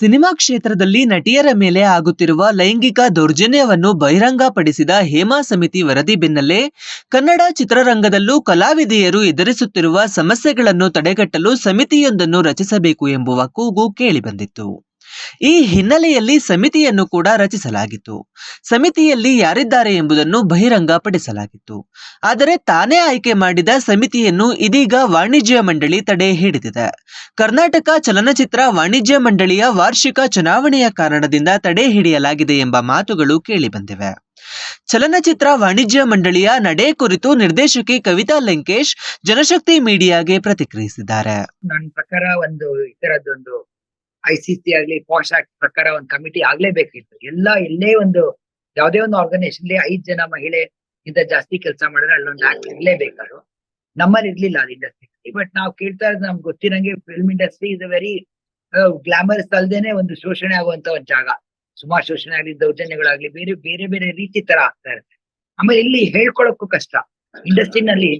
Cinema ಕ್ಷೇತ್ರದಲ್ಲಿ ನಟಿಯರ ಮೇಲೆ ಆಗುತ್ತಿರುವ ಲೈಂಗಿಕ ದೌರ್ಜನ್ಯವನ್ನು ಬಹಿರಂಗಪಡಿಸಿದ ಹೇಮಾ ಸಮಿತಿ ವರದಿ ಬೆನ್ನಲ್ಲೇ ಕನ್ನಡ ಚಿತ್ರರಂಗದಲ್ಲೂ ಕಲಾವಿದೆಯರು ಎದುರಿಸುತ್ತಿರುವ ಸಮಸ್ಯೆಗಳನ್ನು ತಡೆಗಟ್ಟಲು ಸಮಿತಿಯೊಂದನ್ನು ರಚಿಸಬೇಕು ಎಂಬುವ ಕೂಗು ಕೇಳಿಬಂದಿತ್ತು. ಈ ಹಿನ್ನೆಲೆಯಲ್ಲಿ ಸಮಿತಿಯನ್ನು ಕೂಡ ರಚಿಸಲಾಗಿತ್ತು. ಸಮಿತಿಯಲ್ಲಿ ಯಾರಿದ್ದಾರೆ ಎಂಬುದನ್ನು ಬಹಿರಂಗಪಡಿಸಲಾಗಿತ್ತು. ಆದರೆ ತಾನೇ ಆಯ್ಕೆ ಮಾಡಿದ ಸಮಿತಿಯನ್ನು ಇದೀಗ ವಾಣಿಜ್ಯ ಮಂಡಳಿ ತಡೆ ಹಿಡಿದಿದೆ. ಕರ್ನಾಟಕ ಚಲನಚಿತ್ರ ವಾಣಿಜ್ಯ ಮಂಡಳಿಯ ವಾರ್ಷಿಕ ಚುನಾವಣೆಯ ಕಾರಣದಿಂದ ತಡೆ ಹಿಡಿಯಲಾಗಿದೆ ಎಂಬ ಮಾತುಗಳು ಕೇಳಿಬಂದಿವೆ. ಚಲನಚಿತ್ರ ವಾಣಿಜ್ಯ ಮಂಡಳಿಯ ನಡೆ ಕುರಿತು ನಿರ್ದೇಶಕಿ ಕವಿತಾ ಲಂಕೇಶ್ ಜನಶಕ್ತಿ ಮೀಡಿಯಾಗೆ ಪ್ರತಿಕ್ರಿಯಿಸಿದ್ದಾರೆ. ನನ್ನ ಪ್ರಕಾರ ಒಂದು ಈ ತರದೊಂದು ಐ ಸಿ ಸಿ ಆಗ್ಲಿ ಪಾಶ್ ಆಕ್ಟ್ ಪ್ರಕಾರ ಒಂದು ಕಮಿಟಿ ಆಗ್ಲೇಬೇಕಿತ್ತು. ಎಲ್ಲ, ಎಲ್ಲೇ ಒಂದು, ಯಾವುದೇ ಒಂದು ಆರ್ಗನೈಸೇಷನ್ ಐದ್ ಜನ ಮಹಿಳೆ ಇಂದ ಜಾಸ್ತಿ ಕೆಲಸ ಮಾಡಿದ್ರೆ ಅಲ್ಲೊಂದು ಆಕ್ಟ್ ಇರ್ಲೇಬೇಕಾದ್ರು. ನಮ್ಮಲ್ಲಿ ಇರ್ಲಿಲ್ಲ ಅದು ಇಂಡಸ್ಟ್ರಿ ಬಟ್ ನಾವು ಕೇಳ್ತಾ ಇರೋದು ನಮ್ಗೆ ಗೊತ್ತಿರಂಗೆ film industry is very glamorous ಅಲ್ದೇನೆ ಒಂದು ಶೋಷಣೆ ಆಗುವಂತ ಒಂದು ಜಾಗ. ಸುಮಾರು ಶೋಷಣೆ ಆಗ್ಲಿ, ದೌರ್ಜನ್ಯಗಳಾಗ್ಲಿ, ಬೇರೆ ಬೇರೆ ಬೇರೆ ರೀತಿ ತರ ಆಗ್ತಾ ಇರುತ್ತೆ. ಆಮೇಲೆ ಇಲ್ಲಿ ಹೇಳ್ಕೊಳಕ್ಕೂ ಕಷ್ಟ. ಇಂಡಸ್ಟ್ರಿನಲ್ಲಿ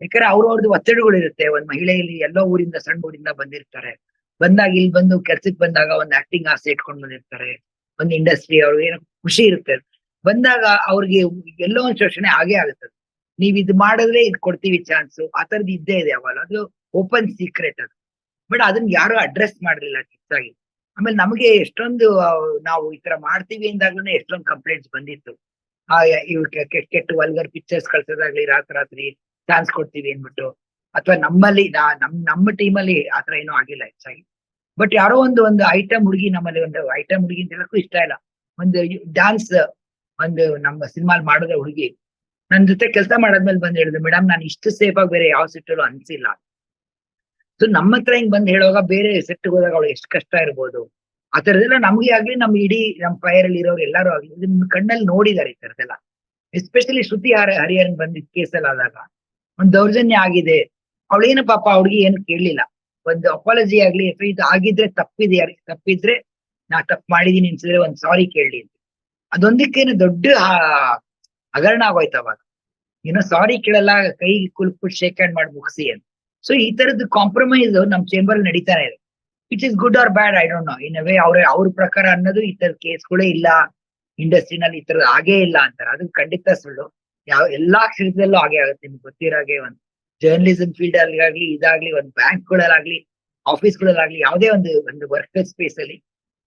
ಯಾಕಂದ್ರೆ ಅವ್ರವ್ರದ್ದು ಒತ್ತಡಗಳು ಇರುತ್ತೆ. ಒಂದ್ ಮಹಿಳೆಯಲ್ಲಿ ಎಲ್ಲೋ ಊರಿಂದ, ಸಣ್ಣ ಊರಿಂದ ಬಂದಿರ್ತಾರೆ. ಬಂದಾಗ ಇಲ್ಲಿ ಬಂದು ಕೆಲ್ಸಕ್ಕೆ ಬಂದಾಗ ಒಂದ್ ಆಕ್ಟಿಂಗ್ ಆಸೆ ಇಟ್ಕೊಂಡು ಬಂದಿರ್ತಾರೆ. ಒಂದ್ ಇಂಡಸ್ಟ್ರಿ ಅವ್ರಿಗೆ ಏನೋ ಖುಷಿ ಇರುತ್ತೆ ಬಂದಾಗ ಅವ್ರಿಗೆ ಎಲ್ಲೋ ಒಂದ್ ಶೋಷಣೆ ಆಗೇ ಆಗುತ್ತೆ ನೀವ್ ಇದು ಮಾಡಿದ್ರೆ ಇದು ಕೊಡ್ತೀವಿ ಚಾನ್ಸ್ ಆ ತರದ್ ಇದ್ದೇ ಇದೆ ಅವಾಗ ಅದು ಓಪನ್ ಸೀಕ್ರೆಟ್ ಅದು. ಬಟ್ ಅದನ್ನ ಯಾರು ಅಡ್ರೆಸ್ ಮಾಡಿರಲಿಲ್ಲ ಹೆಚ್ಚಾಗಿ. ಆಮೇಲೆ ನಮಗೆ ಎಷ್ಟೊಂದು ನಾವು ಈ ತರ ಮಾಡ್ತೀವಿ ಅಂದಾಗ್ಲೂ ಎಷ್ಟೊಂದು ಕಂಪ್ಲೇಂಟ್ಸ್ ಬಂದಿತ್ತು. ಆ ಇವ್ ಕೆಟ್ಟ ಕೆಟ್ಟ ವಲ್ಗರ್ ಪಿಕ್ಚರ್ಸ್ ಕಳ್ಸೋದಾಗ್ಲಿ ರಾತ್ರಿ ರಾತ್ರಿ ಚಾನ್ಸ್ ಕೊಡ್ತೀವಿ ಅಂದ್ಬಿಟ್ಟು. ಅಥವಾ ನಮ್ಮಲ್ಲಿ ನಮ್, ನಮ್ಮ ಟೀಮಲ್ಲಿ ಆತರ ಏನೂ ಆಗಿಲ್ಲ ಹೆಚ್ಚಾಗಿ. ಬಟ್ ಯಾರೋ ಒಂದು ಒಂದು ಐಟಮ್ ಹುಡುಗಿ ನಮ್ಮಲ್ಲಿ ಒಂದು ಐಟಮ್ ಹುಡುಗಿ ಅಂತ ಹೇಳಕ್ಕೂ ಇಷ್ಟ ಇಲ್ಲ. ಒಂದು ಡ್ಯಾನ್ಸ್ ಒಂದು ನಮ್ಮ ಸಿನಿಮಾಲ್ ಮಾಡೋದೇ ಹುಡುಗಿ. ನನ್ನ ಜೊತೆ ಕೆಲಸ ಮಾಡಾದ್ಮೇಲೆ ಬಂದು ಹೇಳಿದ್ರು ಮೇಡಮ್ ನಾನು ಇಷ್ಟು ಸೇಫ್ ಆಗಿ ಬೇರೆ ಯಾವ ಸೆಟ್ಟಲ್ಲೂ ಅನ್ಸಿಲ್ಲ. ಸೊ ನಮ್ಮ ಹತ್ರ ಹಿಂಗ್ ಬಂದ್ ಹೇಳುವಾಗ ಬೇರೆ ಸೆಟ್ ಹೋದಾಗ ಅವಳು ಎಷ್ಟು ಕಷ್ಟ ಇರ್ಬೋದು. ಆ ತರದೆಲ್ಲ ನಮ್ಗೆ ಆಗ್ಲಿ, ನಮ್ ಇಡೀ, ನಮ್ ಫೈರ್ ಅಲ್ಲಿ ಇರೋರು ಎಲ್ಲರೂ ಆಗ್ಲಿ ಇದನ್ನ ಕಣ್ಣಲ್ಲಿ ನೋಡಿದಾರೆ ಈ ತರದೆಲ್ಲ ಎಸ್ಪೆಷಲಿ ಶ್ರುತಿ ಹರ, ಹರಿಹರನ್ ಬಂದಿದ್ ಕೇಸಲ್ಲಿ ಆದಾಗ. ಒಂದ್ ದೌರ್ಜನ್ಯ ಆಗಿದೆ. ಅವಳೇನು ಪಾಪ ಅವ್ಳಿಗೆ ಏನು ಕೇಳಲಿಲ್ಲ. ಒಂದು ಅಪಾಲಜಿ ಆಗ್ಲಿ ಅಥವಾ ಆಗಿದ್ರೆ ತಪ್ಪಿದೆ, ಯಾರಿಗೆ ತಪ್ಪಿದ್ರೆ ನಾ ತಪ್ಪು ಮಾಡಿದೀನಿ ಅನ್ಸಿದ್ರೆ ಒಂದ್ ಸಾರಿ ಕೇಳಲಿ ಅಂತ. ಅದೊಂದಕ್ಕೇನು ದೊಡ್ಡ ಹಗರಣ ಆಗೋಯ್ತು ಅವಾಗ. ಏನೋ ಸಾರಿ ಕೇಳಲ್ಲ, ಕೈ ಕುಲ್ಬಿಟ್ಟು ಶೇಕ್ ಹ್ಯಾಂಡ್ ಮಾಡಿ ಮುಗಿಸಿ ಅಂತ. ಸೊ ಈ ತರದ್ದು ಕಾಂಪ್ರಮೈಸ್ ನಮ್ ಚೇಂಬರ್ ನಡೀತಾನೆ ಇದೆ. It is good or bad I don't know in way ಅವ್ರ ಅವ್ರ ಪ್ರಕಾರ ಅನ್ನೋದು ಈ ತರದ ಕೇಸ್ಗಳೇ ಇಲ್ಲ. ಇಂಡಸ್ಟ್ರಿನಲ್ಲಿ ಈ ತರದ್ ಆಗೇ ಇಲ್ಲ ಅಂತಾರೆ. ಅದು ಖಂಡಿತ ಸುಳ್ಳು. ಯಾವ, ಎಲ್ಲಾ ಕ್ಷೇತ್ರದಲ್ಲೂ ಆಗೇ ಆಗುತ್ತೆ, ನಿಮ್ಗೆ ಗೊತ್ತಿರೋ ಹಾಗೆ ಒಂದು. ಜರ್ನಲಿಸಂ ಫೀಲ್ಡ್ ಅಲ್ಲಿ ಆಗ್ಲಿ ಇದಾಗ್ಲಿ, ಒಂದು ಬ್ಯಾಂಕ್ ಗಳಲ್ಲಾಗ್ಲಿ ಆಫೀಸ್ ಗಳಲ್ಲಾಗ್ಲಿ ಯಾವುದೇ ಒಂದು ಒಂದು ವರ್ಕ್ ಸ್ಪೇಸ್ ಅಲ್ಲಿ,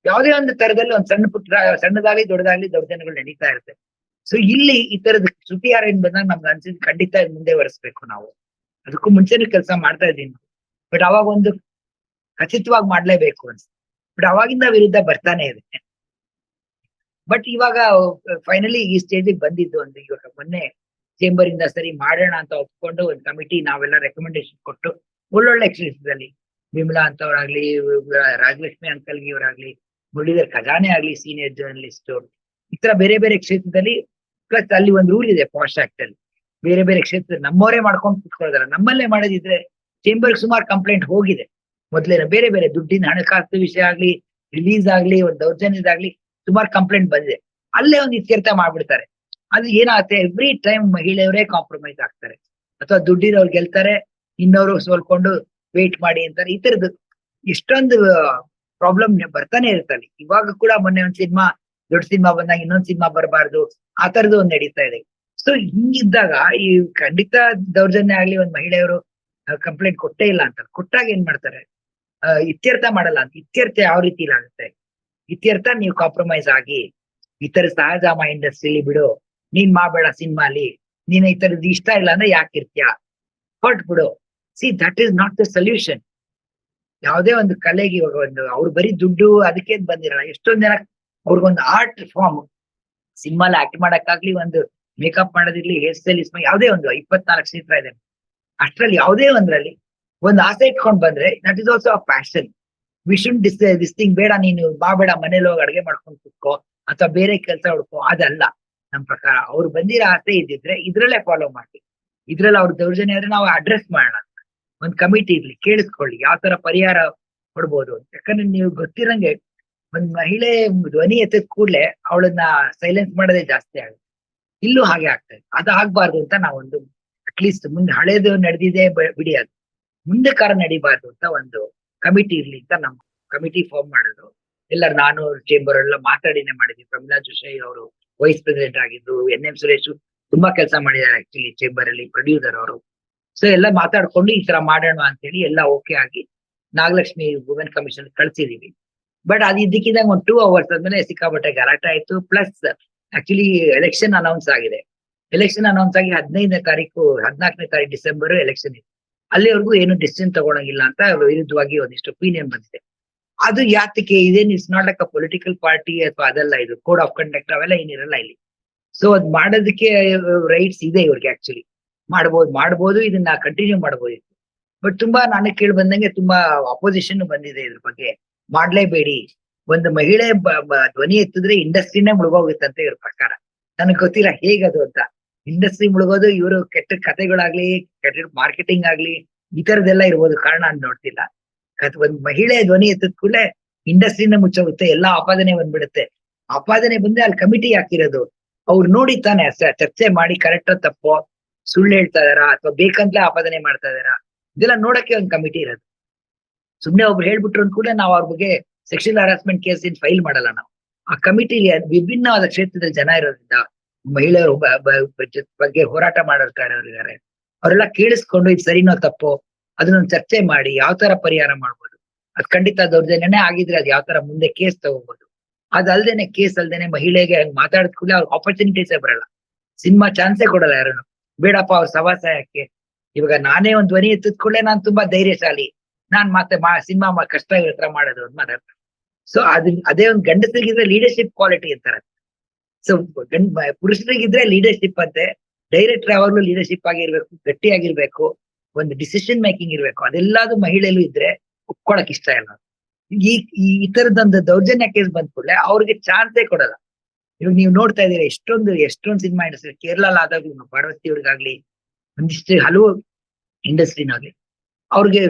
ಯಾವುದೇ ಒಂದು ತರದಲ್ಲಿ ಒಂದು ಸಣ್ಣ ಪುಟ್ಟ, ಸಣ್ಣದಾಗ್ಲಿ, ದೊಡ್ಡದಾಗ್ಲಿ ದೌರ್ಜನ್ಯಗಳು ನಡೀತಾ ಇರುತ್ತೆ. ಸೊ ಇಲ್ಲಿ ಈ ತರದ ಶ್ರುತಿ ಏನ್ ಬಂದಾಗ ನಮ್ಗೆ ಅನ್ಸಿದ್ ಖಂಡಿತ ಮುಂದೆ ಒರೆಸ್ಬೇಕು ನಾವು. ಅದಕ್ಕೂ ಮುಂಚೆನೂ ಕೆಲಸ ಮಾಡ್ತಾ ಇದ್ದೀನಿ. ಬಟ್ ಅವಾಗ ಒಂದು ಖಚಿತವಾಗಿ ಮಾಡ್ಲೇಬೇಕು ಅನ್ಸುತ್ತೆ ಬಟ್ ಅವಾಗಿಂದ ವಿರುದ್ಧ ಬರ್ತಾನೆ ಇದೆ. ಬಟ್ ಇವಾಗ ಫೈನಲಿ ಈ ಸ್ಟೇಜಿಗೆ ಬಂದಿದ್ದು ಒಂದು ಇವಾಗ ಮೊನ್ನೆ ಚೇಂಬರ್ ಇಂದ ಸರಿ ಮಾಡೋಣ ಅಂತ ಒಪ್ಕೊಂಡು ಒಂದು ಕಮಿಟಿ ನಾವೆಲ್ಲ ರೆಕಮೆಂಡೇಶನ್ ಕೊಟ್ಟು ಒಳ್ಳೊಳ್ಳೆ ಕ್ಷೇತ್ರದಲ್ಲಿ ವಿಮಲಾ ಅಂತವ್ರಾಗ್ಲಿ, ರಾಜಲಕ್ಷ್ಮಿ ಅಂಕಲ್ ಇವರಾಗ್ಲಿ ಮುರಳೀಧರ್ ಖಜಾನೆ ಆಗ್ಲಿ ಸೀನಿಯರ್ ಜರ್ನಲಿಸ್ಟ್ ಈ ತರ ಬೇರೆ ಬೇರೆ ಕ್ಷೇತ್ರದಲ್ಲಿ ಪ್ಲಸ್ ಅಲ್ಲಿ ಒಂದು ರೂಲ್ ಇದೆ ಆಕ್ಟ್ ಅಲ್ಲಿ. ಬೇರೆ ಬೇರೆ ಕ್ಷೇತ್ರ ನಮ್ಮವರೇ ಮಾಡ್ಕೊಂಡು ಕುತ್ಕೊಳ್ಳೋದಲ್ಲ, ನಮ್ಮಲ್ಲೇ ಮಾಡೋದಿದ್ರೆ ಚೇಂಬರ್ ಸುಮಾರು ಕಂಪ್ಲೇಂಟ್ ಹೋಗಿದೆ. ಮೊದಲೇ ಬೇರೆ ಬೇರೆ ದುಡ್ಡಿನ ಹಣಕಾಸು ವಿಷಯ ಆಗ್ಲಿ ರಿಲೀಸ್ ಆಗ್ಲಿ, ಒಂದು ದೌರ್ಜನ್ಯದಾಗ್ಲಿ ಸುಮಾರು ಕಂಪ್ಲೇಂಟ್ ಬಂದಿದೆ. ಅಲ್ಲೇ ಒಂದು ಇತ್ಯರ್ಥ ಮಾಡ್ಬಿಡ್ತಾರೆ. ಅದು ಏನಾಗುತ್ತೆ? ಎವ್ರಿ ಟೈಮ್ ಮಹಿಳೆಯವರೇ ಕಾಂಪ್ರಮೈಸ್ ಆಗ್ತಾರೆ. ಅಥವಾ ದುಡ್ಡಿರೋರು ಗೆಲ್ತಾರೆ, ಇನ್ನೋರು ಸೋಲ್ಕೊಂಡು ವೇಟ್ ಮಾಡಿ ಅಂತಾರೆ. ಈ ತರದ್ದು ಎಷ್ಟೊಂದು ಪ್ರಾಬ್ಲಮ್ ಬರ್ತಾನೆ ಇರುತ್ತಲ್ಲಿ ಇವಾಗ ಕೂಡ ಮೊನ್ನೆ ಒಂದ್ ಸಿನಿಮಾ, ದೊಡ್ಡ ಸಿನಿಮಾ ಬಂದಾಗ ಇನ್ನೊಂದ್ ಸಿನಿಮಾ ಬರಬಾರ್ದು. ಆ ತರದ್ದು ಒಂದ್ ನಡೀತಾ ಇದೆ. ಸೊ ಹಿಂಗಿದ್ದಾಗ ಈ ಖಂಡಿತ ದೌರ್ಜನ್ಯ ಆಗ್ಲಿ, ಒಂದ್ ಮಹಿಳೆಯವರು ಕಂಪ್ಲೇಂಟ್ ಕೊಟ್ಟೇ ಇಲ್ಲ ಅಂತ ಕೊಟ್ಟಾಗ ಏನ್ ಮಾಡ್ತಾರೆ? ಇತ್ಯರ್ಥ ಮಾಡಲ್ಲ ಅಂತ. ಇತ್ಯರ್ಥ ಯಾವ ರೀತಿ ಆಗುತ್ತೆ? ಇತ್ಯರ್ಥ ನೀವು ಕಾಂಪ್ರಮೈಸ್ ಆಗಿ, ಈ ತರ ಸಹಜಾಮ ಇಂಡಸ್ಟ್ರಿಲಿ ಬಿಡು. ನೀನ್ ಮಾಡಬೇಡ ಸಿನಿಮಾಲಿ. ನೀನ್ ಈ ತರದ್ ಇಷ್ಟ ಇಲ್ಲ ಅಂದ್ರೆ ಯಾಕೆ ಇರ್ತೀಯ? ಹೊರ್ಟ್ ಬಿಡು. See that is not the solution ಯಾವುದೇ ಒಂದು ಕಲೆಗೆ ಇವಾಗ ಒಂದು ಅವ್ರು ಬರೀ ದುಡ್ಡು ಅದಕ್ಕೆ ಬಂದಿರಲ್ಲ. ಎಷ್ಟೊಂದ್ ಜನ ಅವ್ರಿಗೊಂದು ಆರ್ಟ್ ಫಾರ್ಮ್ ಸಿನಿಮಾಲಿ ಆಕ್ಟ್ ಮಾಡಕ್ಕಾಗ್ಲಿ ಒಂದು ಮೇಕಪ್ ಮಾಡೋದಿರ್ಲಿ ಹೇರ್ ಸ್ಟೈಲಿಸ್ಟ್ ಯಾವುದೇ ಒಂದು ಇಪ್ಪತ್ನಾಲ್ಕು ಕ್ಷೇತ್ರ ಇದೆ. ಅಷ್ಟ್ರಲ್ಲಿ ಯಾವುದೇ ಒಂದ್ರಲ್ಲಿ ಒಂದು ಆಸೆ ಇಟ್ಕೊಂಡ್ ಬಂದ್ರೆ that is also a passion vision this this thing ಬೇಡ, ನೀನು ಬಾಬೇಡ ಮನೇಲಿ ಹೋಗಿ ಅಡ್ಗೆ ಮಾಡ್ಕೊಂಡು ಕುತ್ಕೋ ಅಥವಾ ಬೇರೆ ಕೆಲಸ ಹುಡ್ಕೋ, ಅದಲ್ಲ. ನಮ್ ಪ್ರಕಾರ ಅವ್ರು ಬಂದಿರೋ ಆಸೆ ಇದ್ದಿದ್ರೆ ಇದ್ರಲ್ಲೇ ಫಾಲೋ ಮಾಡಿ ಇದ್ರಲ್ಲಿ ಅವ್ರ ದೌರ್ಜನ್ಯ ಆದ್ರೆ ನಾವು ಅಡ್ರೆಸ್ ಮಾಡೋಣ ಒಂದ್ ಕಮಿಟಿ ಇರ್ಲಿ, ಕೇಳಿಸ್ಕೊಳ್ಳಿ, ಯಾವ ತರ ಪರಿಹಾರ ಕೊಡ್ಬೋದು ಯಾಕಂದ್ರೆ ನೀವು ಗೊತ್ತಿರಂಗೆ ಒಂದ್ ಮಹಿಳೆ ಧ್ವನಿ ಎತ್ತದ ಕೂಡ್ಲೆ ಅವಳನ್ನ ಸೈಲೆನ್ಸ್ ಮಾಡೋದೇ ಜಾಸ್ತಿ ಆಗುತ್ತೆ. ಇಲ್ಲೂ ಹಾಗೆ ಆಗ್ತದೆ ಅದು ಆಗ್ಬಾರ್ದು ಅಂತ ನಾವೊಂದು ಅಟ್ಲೀಸ್ಟ್ ಮುಂದೆ ಹಳೇದು ನಡೆದಿದೆ ಬಿಡಿ ಅದು. ಮುಂದೆ ಕಾರ ನಡಿಬಾರ್ದು ಅಂತ ಒಂದು ಕಮಿಟಿ ಇರ್ಲಿ ಅಂತ ನಮ್ ಕಮಿಟಿ ಫಾರ್ಮ್ ಮಾಡಿದ್ರು. ಎಲ್ಲ ನಾನು ಚೇಂಬರ್ ಎಲ್ಲ ಮಾತಾಡಿನೇ ಮಾಡಿದ್ವಿ. ಪ್ರಮೀಳಾ ಜೋಶಿ ಅವರು ವೈಸ್ ಪ್ರೆಸಿಡೆಂಟ್ ಆಗಿದ್ದು ಎನ್ ಎಂ ಸುರೇಶ್ ತುಂಬಾ ಕೆಲಸ ಮಾಡಿದ್ದಾರೆ ಆಕ್ಚುಲಿ ಚೇಂಬರ್ ಅಲ್ಲಿ ಪ್ರೊಡ್ಯೂಸರ್ ಅವರು. ಸೊ ಎಲ್ಲ ಮಾತಾಡ್ಕೊಂಡು ಈ ತರ ಮಾಡೋಣ ಅಂತ ಹೇಳಿ ಎಲ್ಲ ಓಕೆ ಆಗಿ ನಾಗಲಕ್ಷ್ಮಿ ವುಮೆನ್ ಕಮಿಷನ್ ಕಳ್ಸಿದೀವಿ. ಬಟ್ ಅದು ಇದ್ದಕ್ಕಿದ್ದಂಗೆ ಒಂದು ಟೂ ಅವರ್ಸ್ ಆದ್ಮೇಲೆ ಸಿಕ್ಕಾಪಟ್ಟೆ ಗಲಾಟೆ ಆಯ್ತು. ಪ್ಲಸ್ ಆಕ್ಚುಲಿ ಎಲೆಕ್ಷನ್ ಅನೌನ್ಸ್ ಆಗಿದೆ. ಎಲೆಕ್ಷನ್ ಅನೌನ್ಸ್ ಆಗಿ ಹದಿನೈದನೇ ತಾರೀಕು, ಹದಿನಾಲ್ಕನೇ ತಾರೀಕು ಡಿಸೆಂಬರ್ ಎಲೆಕ್ಷನ್ ಇದೆ ಅಲ್ಲಿವರೆಗೂ ಏನು ಡಿಸಿಷನ್ ತಗೊಳಂಗಿಲ್ಲ ಅಂತ ವಿರುದ್ಧವಾಗಿ ಒಂದಿಷ್ಟು ಒಪಿನಿಯನ್ ಬಂದಿದೆ. ಅದು ಯಾತಕ್ಕೆ ಇದೇನು it's not like a political party ಅಥವಾ ಅದೆಲ್ಲ, ಇದು ಕೋಡ್ ಆಫ್ ಕಂಡಕ್ಟ್ ಅವೆಲ್ಲ ಏನಿರಲ್ಲ ಇಲ್ಲಿ. ಸೊ ಅದ್ ಮಾಡೋದಕ್ಕೆ ರೈಟ್ಸ್ ಇದೆ ಇವ್ರಿಗೆ ಆಕ್ಚುಲಿ ಮಾಡ್ಬೋದು ಮಾಡ್ಬೋದು, ಇದನ್ನ ಕಂಟಿನ್ಯೂ ಮಾಡ್ಬೋದಿತ್ತು ಬಟ್ ತುಂಬಾ ನಾನು ಕೇಳಿ ಬಂದಂಗೆ ತುಂಬಾ ಅಪೋಸಿಷನ್ ಬಂದಿದೆ ಇದ್ರ ಬಗ್ಗೆ. ಮಾಡ್ಲೇಬೇಡಿ. ಒಂದು ಮಹಿಳೆ ಧ್ವನಿ ಎತ್ತಿದ್ರೆ ಇಂಡಸ್ಟ್ರಿನೇ ಮುಳುಗೋಗುತ್ತಂತೆ ಇವ್ರ ಪ್ರಕಾರ. ನನಗೆ ಗೊತ್ತಿಲ್ಲ ಹೇಗದು ಅಂತ. ಇಂಡಸ್ಟ್ರಿ ಮುಳುಗೋದು, ಇವರು ಕೆಟ್ಟ ಕಥೆಗಳಾಗ್ಲಿ, ಕೆಟ್ಟ ಮಾರ್ಕೆಟಿಂಗ್ ಆಗ್ಲಿ, ಈ ತರದೆಲ್ಲ ಇರ್ಬೋದು. ಕಾರಣ ಅಂತ ನೋಡ್ತಿಲ್ಲ. ಒಂದ್ ಮಹಿಳೆ ಧ್ವನಿ ಎತ್ತಿದ ಕೂಡಲೇ ಇಂಡಸ್ಟ್ರಿನ ಮುಚ್ಚೋಗುತ್ತೆ ಎಲ್ಲಾ ಆಪಾದನೆ ಬಂದ್ಬಿಡುತ್ತೆ. ಆಪಾದನೆ ಬಂದ್ರೆ ಅಲ್ಲಿ ಕಮಿಟಿ ಹಾಕಿರೋದು. ಅವ್ರು ನೋಡಿ ತಾನೆ ಚರ್ಚೆ ಮಾಡಿ ಕರೆಕ್ಟ್ ತಪ್ಪೋ, ಸುಳ್ಳು ಹೇಳ್ತಾ ಇದಾರಾ ಅಥವಾ ಬೇಕಂತಲೇ ಆಪಾದನೆ ಮಾಡ್ತಾ ಇದಾರಾ ಇದೆಲ್ಲ ನೋಡಕ್ಕೆ ಒಂದು ಕಮಿಟಿ ಇರೋದು. ಸುಮ್ನೆ ಒಬ್ರು ಹೇಳ್ಬಿಟ್ರು ಅಂದ್ ಕೂಡ ನಾವು ಅವ್ರ ಬಗ್ಗೆ sexual harassment case in file ಮಾಡಲ್ಲ ನಾವು. ಆ ಕಮಿಟಿಲಿ ವಿಭಿನ್ನವಾದ ಕ್ಷೇತ್ರದ ಜನ ಇರೋದ್ರಿಂದ ಮಹಿಳೆಯರು ಬಗ್ಗೆ ಹೋರಾಟ ಮಾಡೋರ್ಗಾರವ್ರಿದ್ದಾರೆ ಅವರೆಲ್ಲ ಕೇಳಿಸ್ಕೊಂಡು ಇದು ಸರಿನೋ ತಪ್ಪೋ ಅದನ್ನ ಚರ್ಚೆ ಮಾಡಿ ಯಾವ ತರ ಪರಿಹಾರ ಮಾಡ್ಬೋದು. ಅದ್ ಖಂಡಿತ ದೌರ್ಜನ್ಯನೇ ಆಗಿದ್ರೆ ಅದ್ ಯಾವ ತರ ಮುಂದೆ ಕೇಸ್ ತಗೋಬಹುದು ಅದಲ್ದೇನೆ ಕೇಸ್ ಅಲ್ದೇನೆ ಮಹಿಳೆಗೆ ಹಂಗ್ ಮಾತಾಡಿದ ಕೂಡಲೇ ಅವ್ರ ಆಪರ್ಚುನಿಟೀಸೇ ಬರಲ್ಲ. ಸಿನಿಮಾ ಚಾನ್ಸೇ ಕೊಡಲ್ಲ ಯಾರನ್ನು. ಬೇಡಪ್ಪ ಅವ್ರ ಸವಾಸ ಯಾಕೆ? ಇವಾಗ ನಾನೇ ಒಂದ್ ಧ್ವನಿ ಎತ್ತಿದ ಕೂಡಲೇ ನಾನ್ ತುಂಬಾ ಧೈರ್ಯಶಾಲಿ. ನಾನ್ ಮತ್ತೆ ಮಾ, ಸಿನಿಮಾ ಕಷ್ಟ ಇರೋ ತರ ಮಾಡೋದು ಅಂತ ಮಾತಾಡ್ತಾರೆ ಸೊ ಅದ್, ಅದೇ ಒಂದ್ ಗಂಡಸರಿಗಿದ್ರೆ ಲೀಡರ್ಶಿಪ್ ಕ್ವಾಲಿಟಿ ಅಂತಾರೆ ಸೊ ಗಂಡ ಪುರುಷರಿಗಿದ್ರೆ ಲೀಡರ್ಶಿಪ್ ಅಂತೆ. ಡೈರೆಕ್ಟರ್ ಯಾವಾಗ್ಲೂ ಲೀಡರ್ಶಿಪ್ ಆಗಿರ್ಬೇಕು, ಗಟ್ಟಿಯಾಗಿರ್ಬೇಕು. ಒಂದು ಡಿಸಿಷನ್ ಮೇಕಿಂಗ್ ಇರ್ಬೇಕು. ಅದೆಲ್ಲದು ಮಹಿಳೆಯಲ್ಲೂ ಇದ್ರೆ ಒಪ್ಕೊಳಕ್ ಇಷ್ಟ ಇಲ್ಲ. ಈ ಈ ತರದೊಂದು ದೌರ್ಜನ್ಯ ಕೇಸ್ ಬಂದ ಕೂಡಲೇ ಅವ್ರಿಗೆ ಚಾನ್ಸೇ ಕೊಡಲ್ಲ. ಇವಾಗ ನೀವು ನೋಡ್ತಾ ಇದೀರ ಎಷ್ಟೊಂದು ಎಷ್ಟೊಂದು ಸಿನಿಮಾ ಇಂಡಸ್ಟ್ರಿ ಕೇರಳ ಪಾರ್ವತಿ ಅವ್ರಿಗಾಗ್ಲಿ ಒಂದಿಷ್ಟು ಹಲವು ಇಂಡಸ್ಟ್ರಿನಾಗ್ಲಿ ಅವ್ರಿಗೆ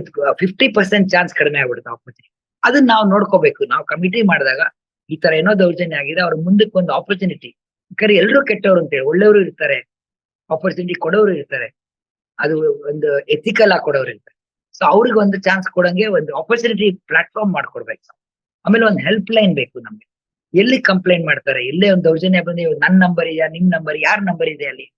ಫಿಫ್ಟಿ ಪರ್ಸೆಂಟ್ ಚಾನ್ಸ್ ಕಡಿಮೆ ಆಗ್ಬಿಡುತ್ತೆ ಆಪರ್ಚುನಿಟಿ ಅದನ್ನ ನಾವು ನೋಡ್ಕೋಬೇಕು. ನಾವು ಕಮಿಟಿ ಮಾಡಿದಾಗ ಈ ತರ ಏನೋ ದೌರ್ಜನ್ಯ ಆಗಿದೆ, ಅವ್ರ ಮುಂದಕ್ಕೆ ಒಂದು ಆಪರ್ಚುನಿಟಿ ಯಾಕಂದ್ರೆ ಎಲ್ಲರೂ ಕೆಟ್ಟವ್ರು ಅಂತೇಳಿ ಒಳ್ಳೆಯವರು ಇರ್ತಾರೆ ಆಪರ್ಚುನಿಟಿ ಕೊಡೋರು ಇರ್ತಾರೆ. ಅದು ಒಂದು ಎಥಿಕಲ್ ಆಗಿ ಕೊಡೋರು ಇರ್ತಾರೆ. ಸೊ ಅವ್ರಿಗೆ ಒಂದು ಚಾನ್ಸ್ ಕೊಡಂಗೆ ಒಂದು ಆಪರ್ಚುನಿಟಿ ಪ್ಲಾಟ್ಫಾರ್ಮ್ ಮಾಡ್ಕೊಡ್ಬೇಕು. ಆಮೇಲೆ ಒಂದು ಹೆಲ್ಪ್ ಲೈನ್ ಬೇಕು ನಮ್ಗೆ. ಎಲ್ಲಿ ಕಂಪ್ಲೇಂಟ್ ಮಾಡ್ತಾರೆ? ಎಲ್ಲೇ ಒಂದು ದೌರ್ಜನ್ಯ ಬಂದು ನನ್ನ ನನ್ ನಂಬರ್ ಇದೆಯಾ? ನಿಮ್ ನಂಬರ್ ಯಾರ್ ನಂಬರ್ ಇದೆ ಅಲ್ಲಿ?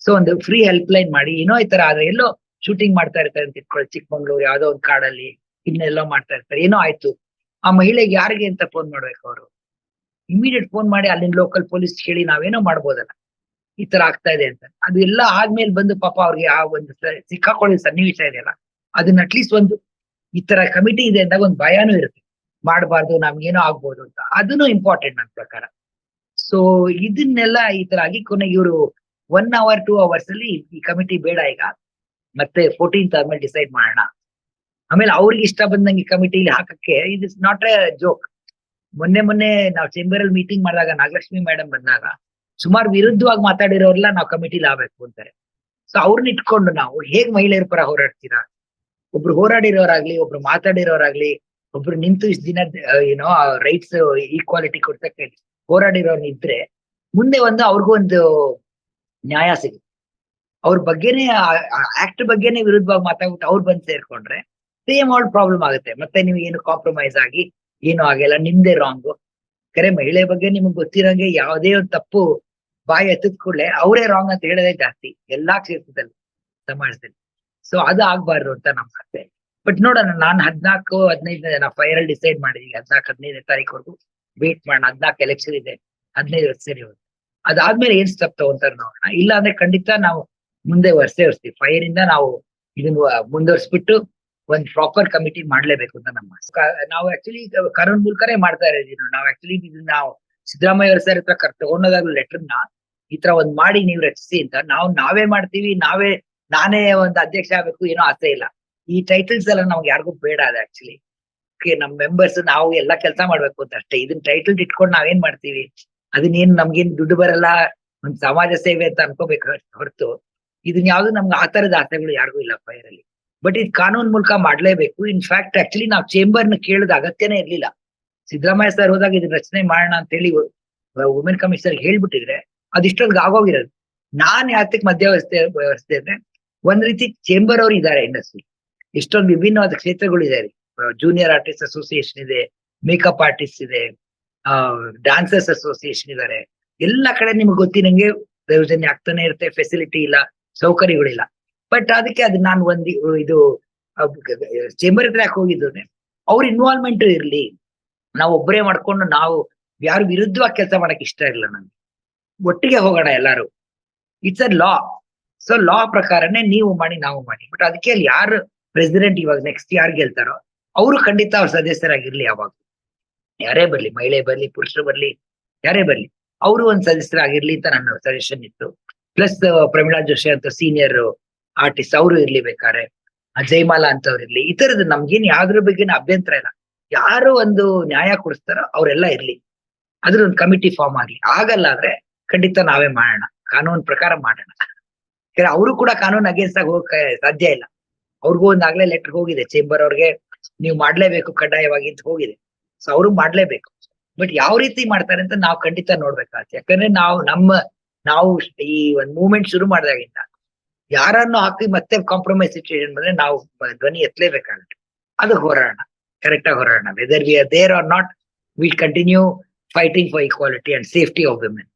ಸೊ ಒಂದು ಫ್ರೀ ಹೆಲ್ಪ್ ಲೈನ್ ಮಾಡಿ. ಏನೋ ಈ ತರ ಆದ್ರೆ ಎಲ್ಲೋ ಶೂಟಿಂಗ್ ಮಾಡ್ತಾ ಇರ್ತಾರೆ ಅಂತ ಇಟ್ಕೊಳ್ಳಿ ಚಿಕ್ಕಮಂಗ್ಳೂರು ಯಾವ್ದೋ ಒಂದು ಕಾಡಲ್ಲಿ. ಇನ್ನೆಲ್ಲೋ ಮಾಡ್ತಾ ಇರ್ತಾರೆ. ಏನೋ ಆಯ್ತು. ಆ ಮಹಿಳೆಗೆ ಯಾರಿಗೆ ಅಂತ ಫೋನ್ ಮಾಡ್ಬೇಕು ಅವರು? ಇಮಿಡಿಯೇಟ್ ಫೋನ್ ಮಾಡಿ ಅಲ್ಲಿನ ಲೋಕಲ್ ಪೊಲೀಸ್ ಕೇಳಿ ನಾವೇನೋ ಮಾಡ್ಬೋದಲ್ಲ. ಈ ತರ ಆಗ್ತಾ ಇದೆ ಅಂತ. ಅದು ಎಲ್ಲ ಆದ್ಮೇಲೆ ಬಂದು ಪಾಪ ಅವ್ರಿಗೆ ಆ ಒಂದು ಸಿಕ್ಕಾಕೊಳ್ಳಿ ಸನ್ನಿವೇಶ ಇದೆಯಲ್ಲ, ಅದನ್ನ ಅಟ್ಲೀಸ್ಟ್ ಒಂದು ಈ ತರ ಕಮಿಟಿ ಇದೆ ಅಂದಾಗ ಒಂದು ಭಯನೂ ಇರುತ್ತೆ. ಮಾಡಬಾರ್ದು, ನಮ್ಗೇನೋ ಆಗ್ಬೋದು ಅಂತ. ಅದನ್ನು ಇಂಪಾರ್ಟೆಂಟ್ ನನ್ನ ಪ್ರಕಾರ. ಸೊ ಇದನ್ನೆಲ್ಲ ಈ ತರ ಆಗಿ ಕೊನೆಗೆ ಇವರು ಒನ್ ಅವರ್ ಟೂ ಅವರ್ಸ್ ಅಲ್ಲಿ ಈ ಕಮಿಟಿ ಬೇಡ ಈಗ. ಮತ್ತೆ ಫೋರ್ಟೀನ್ತ್ ಆದ್ಮೇಲೆ ಡಿಸೈಡ್ ಮಾಡೋಣ. ಆಮೇಲೆ ಅವ್ರಿಗೆ ಇಷ್ಟ ಬಂದಂಗೆ ಕಮಿಟಿಲಿ ಹಾಕಕ್ಕೆ it is not a joke ಮೊನ್ನೆ ಮೊನ್ನೆ ನಾವು ಚೇಂಬರ್ ಅಲ್ಲಿ ಮೀಟಿಂಗ್ ಮಾಡಿದಾಗ ನಾಗಲಕ್ಷ್ಮಿ ಮೇಡಮ್ ಬಂದಾಗ ಸುಮಾರು ವಿರುದ್ಧವಾಗಿ ಮಾತಾಡಿರೋರೆಲ್ಲ ನಾವು ಕಮಿಟಿಲಿ ಆಗ್ಬೇಕು ಅಂತಾರೆ. ಸೊ ಅವ್ರನ್ನ ಇಟ್ಕೊಂಡು ನಾವು ಹೇಗ್ ಮಹಿಳೆಯರ ಪರ ಹೋರಾಡ್ತೀರಾ? ಒಬ್ರು ಹೋರಾಡಿರೋರಾಗ್ಲಿ, ಒಬ್ರು ಮಾತಾಡಿರೋರಾಗ್ಲಿ, ಒಬ್ರು ನಿಂತು ಇಷ್ಟು ದಿನ ಏನೋ ರೈಟ್ಸ್ ಈಕ್ವಾಲಿಟಿ ಕೊಡ್ತಕ್ಕೆ ಹೋರಾಡಿರೋನ್ ಇದ್ರೆ ಮುಂದೆ ಒಂದು ಅವ್ರಿಗೂ ಒಂದು ನ್ಯಾಯ ಸಿಗುತ್ತೆ. ಅವ್ರ ಬಗ್ಗೆನೇ ಆಕ್ಟ್ ಬಗ್ಗೆನೇ ವಿರುದ್ಧವಾಗಿ ಮಾತಾಡ್ಬಿಟ್ಟು ಅವ್ರು ಬಂದು ಸೇರ್ಕೊಂಡ್ರೆ ಸೇಮ್ ಆಲ್ ಪ್ರಾಬ್ಲಮ್ ಆಗುತ್ತೆ. ಮತ್ತೆ ನೀವು ಏನು ಕಾಂಪ್ರಮೈಸ್ ಆಗಿ, ಏನು ಆಗಿಲ್ಲ, ನಿಮ್ದೇ ರಾಂಗು ಕರೆ ಮಹಿಳೆ ಬಗ್ಗೆ ನಿಮ್ಗೆ ಗೊತ್ತಿರೋಂಗೆ ಯಾವುದೇ ಒಂದು ತಪ್ಪು ಬಾಯಿ ಎತ್ತಿದ ಕೂಡಲೇ ಅವರೇ ರಾಂಗ್ ಅಂತ ಹೇಳೋದೇ ಜಾಸ್ತಿ. ಎಲ್ಲಾ ಕ್ಷೇತ್ರದಲ್ಲಿ ಸಮಾಜದಲ್ಲಿ. ಸೊ ಅದು ಆಗ್ಬಾರ್ದು ಅಂತ ನಮ್ ಆಸೆ. ಬಟ್ ನೋಡೋಣ, ನಾನ್ ಹದ್ನಾಲ್ಕು, ಹದಿನೈದನೇ ನಾ ಫೈರ್ ಅಲ್ಲಿ ಡಿಸೈಡ್ ಮಾಡಿದೀವಿ ಹದ್ನಾಲ್ಕು, ಹದಿನೈದನೇ ತಾರೀಕುವರೆಗೂ ವೇಟ್ ಮಾಡೋಣ. ಹದ್ನಾಲ್ಕು ಎಲೆಕ್ಷನ್ ಇದೆ. ಹದಿನೈದು ವರ್ಷ ಇರುತ್ತೆ ಅದಾದ್ಮೇಲೆ ಏನ್ ಸ್ಟೆಪ್ ತಗೊಂತಾರೆ ನೋಡೋಣ. ಇಲ್ಲ ಅಂದ್ರೆ ಖಂಡಿತ ನಾವು ಮುಂದೆ ವರ್ಷೇ ವರ್ಷಿಸ್ತೀವಿ ಫೈರ್ ಇಂದ ನಾವು ಇದನ್ನ ಮುಂದುವರ್ಸ್ಬಿಟ್ಟು ಒಂದ್ ಪ್ರಾಪರ್ ಕಮಿಟಿ ಮಾಡ್ಲೇಬೇಕು ಅಂತ ನಮ್ಮ ನಾವು ಆಕ್ಚುಲಿ ಕರೋನ್ ಮೂಲಕನೇ ಮಾಡ್ತಾ ಇರೋದು ನಾವು ಆಕ್ಚುಲಿ ಇದನ್ನ ನಾವು ಸಿದ್ದರಾಮಯ್ಯ ಸರ್ ಹತ್ರ ಕರ್, ತಗೊಂಡೋದಾಗ್ಲೂ ಲೆಟರ್ನ ಈ ತರ ಒಂದ್ ಮಾಡಿ ನೀವು ರಚಿಸಿ ಅಂತ ನಾವು ನಾವೇ ಮಾಡ್ತೀವಿ, ನಾವೇ, ನಾನೇ ಒಂದು ಅಧ್ಯಕ್ಷ ಆಗ್ಬೇಕು ಏನೋ ಆಸೆ ಇಲ್ಲ. ಈ ಟೈಟಲ್ಸ್ ಎಲ್ಲ ನಮ್ಗೆ ಯಾರಿಗೂ ಬೇಡ ಅದು ಆಕ್ಚುಲಿ ನಮ್ ಮೆಂಬರ್ಸ್ ನಾವು ಎಲ್ಲ ಕೆಲಸ ಮಾಡ್ಬೇಕು ಅಂತ ಅಷ್ಟೇ. ಇದನ್ನ ಟೈಟಲ್ ಇಟ್ಕೊಂಡು ನಾವೇನ್ ಮಾಡ್ತೀವಿ? ಅದನ್ನೇನ್ ನಮ್ಗೇನ್ ದುಡ್ಡು ಬರಲ್ಲ? ಒಂದ್ ಸಮಾಜ ಸೇವೆ ಅಂತ ಅನ್ಕೋಬೇಕು ಹೊರತು. ಇದನ್ ಯಾವ್ದು ನಮ್ಗೆ ಆ ತರದ ಆಸೆಗಳು ಯಾರಿಗೂ ಇಲ್ಲ ಫೈರ್ ಅಲ್ಲಿ ಬಟ್ ಇದು ಕಾನೂನು ಮೂಲಕ ಮಾಡ್ಲೇಬೇಕು. ಇನ್ಫ್ಯಾಕ್ಟ್ ಆಕ್ಚುಲಿ ನಾವು ಚೇಂಬರ್ನ ಕೇಳದ ಅಗತ್ಯನೇ ಇರ್ಲಿಲ್ಲ. ಸಿದ್ದರಾಮಯ್ಯ ಸರ್ ಹೋದಾಗ ಇದನ್ನ ರಚನೆ ಮಾಡೋಣ ಅಂತ ಹೇಳಿ ವುಮೆನ್ ಕಮಿಷನರ್ ಹೇಳ್ಬಿಟ್ಟಿದ್ರೆ ಅದಿಷ್ಟೊಂದು ಆಗೋಗಿರೋದು. ನಾನ್ ಯಾತಕ್ ಮಧ್ಯವಸ್ಥೆ ವ್ಯವಸ್ಥೆ ಅಂದ್ರೆ ಒಂದ್ ರೀತಿ ಚೇಂಬರ್ ಅವರು ಇದ್ದಾರೆ ಇಂಡಸ್ಟ್ರಿ ಇಷ್ಟೊಂದು ವಿಭಿನ್ನವಾದ ಕ್ಷೇತ್ರಗಳು ಇದೆ. ಜೂನಿಯರ್ ಆರ್ಟಿಸ್ಟ್ ಅಸೋಸಿಯೇಷನ್ ಇದೆ ಮೇಕಪ್ ಆರ್ಟಿಸ್ಟ್ ಇದೆ ಡಾನ್ಸರ್ಸ್ ಅಸೋಸಿಯೇಷನ್ ಇದ್ದಾರೆ ಎಲ್ಲಾ ಕಡೆ ನಿಮ್ಗೆ ಗೊತ್ತಿನಂಗೆ ದೌರ್ಜನ್ಯ ಆಗ್ತಾನೆ ಇರುತ್ತೆ ಫೆಸಿಲಿಟಿ ಇಲ್ಲ ಸೌಕರ್ಯಗಳಿಲ್ಲ ಬಟ್ ಅದಕ್ಕೆ ಅದು ನಾನು ಒಂದ್ ಇದು ಚೇಂಬರ್ ಹತ್ರ ಯಾಕೆ ಹೋಗಿದ್ದು ಅವ್ರ ಇನ್ವಾಲ್ವ್ಮೆಂಟ್ ಇರ್ಲಿ. ನಾವು ಒಬ್ಬರೇ ಮಾಡ್ಕೊಂಡು ನಾವು ಯಾರು ವಿರುದ್ಧವಾಗಿ ಕೆಲಸ ಮಾಡಕ್ ಇಷ್ಟ ಇಲ್ಲ ನನ್ಗೆ. ಒಟ್ಟಿಗೆ ಹೋಗೋಣ ಎಲ್ಲಾರು. ಇಟ್ಸ್ ಅ ಲಾ ಸೊ ಲಾ ಪ್ರಕಾರನೇ ನೀವು ಮಾಡಿ, ನಾವು ಮಾಡಿ. ಬಟ್ ಅದಕ್ಕೆ ಅಲ್ಲಿ ಯಾರು ಪ್ರೆಸಿಡೆಂಟ್ ಇವಾಗ ನೆಕ್ಸ್ಟ್ ಯಾರು ಗೆಲ್ತಾರೋ, ಅವರು ಖಂಡಿತ ಅವ್ರ ಸದಸ್ಯರಾಗಿರ್ಲಿ ಯಾವಾಗ ಯಾರೇ ಬರ್ಲಿ, ಮಹಿಳೆ ಬರ್ಲಿ, ಪುರುಷರು ಬರ್ಲಿ, ಯಾರೇ ಬರ್ಲಿ, ಅವರು ಒಂದ್ ಸದಸ್ಯರಾಗಿರ್ಲಿ ಅಂತ ನನ್ನ ಸಜೆಷನ್ ಇತ್ತು. ಪ್ಲಸ್ ಪ್ರಮೀಳಾ ಜೋಶಿ ಅಂತ ಸೀನಿಯರ್ ಆರ್ಟಿಸ್ಟ್ ಅವರು ಇರ್ಲಿ ಬೇಕಾರೆ ಜೈಮಾಲಾ ಅಂತವ್ರು ಇರ್ಲಿ ಈ ತರದ್ದು ನಮ್ಗೇನ್ ಯಾವ್ದ್ರ ಬಗ್ಗೆ ಅಭ್ಯಂತರ ಇಲ್ಲ. ಯಾರು ಒಂದು ನ್ಯಾಯ ಕೊಡಿಸ್ತಾರೋ ಅವರೆಲ್ಲ ಇರ್ಲಿ. ಅದ್ರ ಒಂದು ಕಮಿಟಿ ಫಾರ್ಮ್ ಆಗ್ಲಿ. ಆಗಲ್ಲ ಆದ್ರೆ ಖಂಡಿತ ನಾವೇ ಮಾಡೋಣ. ಕಾನೂನು ಪ್ರಕಾರ ಮಾಡೋಣ. ಅವರು ಕೂಡ ಕಾನೂನು ಅಗೇನ್ಸ್ಟ್ ಆಗಿ ಹೋಗಕ್ಕೆ ಸಾಧ್ಯ ಇಲ್ಲ. ಅವ್ರಿಗೂ ಒಂದಾಗ್ಲೇ ಲೆಟರ್ ಹೋಗಿದೆ. ಚೇಂಬರ್ ಅವ್ರಿಗೆ ನೀವು ಮಾಡ್ಲೇಬೇಕು ಕಡ್ಡಾಯವಾಗಿ ಅಂತ ಹೋಗಿದೆ. ಸೊ ಅವರು ಮಾಡ್ಲೇಬೇಕು. ಬಟ್ ಯಾವ ರೀತಿ ಮಾಡ್ತಾರೆ ಅಂತ ನಾವು ಖಂಡಿತ ನೋಡ್ಬೇಕಾಗತ್ತೆ. ಯಾಕಂದ್ರೆ ನಾವು ನಮ್ಮ, ನಾವು ಈ ಒಂದ್ ಮೂವ್ಮೆಂಟ್ ಶುರು ಮಾಡಿದಾಗಿಂದ ಯಾರನ್ನು ಹಾಕಿ ಮತ್ತೆ ಕಾಂಪ್ರಮೈಸ್ ಸಿಚುವೇಶನ್ ಬಂದ್ರೆ ನಾವು ಧ್ವನಿ ಎತ್ತಲೇಬೇಕಾಗುತ್ತೆ. ಅದು ಹೋರಾಟ correcta Horana. Whether we are there or not, we'll continue fighting for equality and safety of women.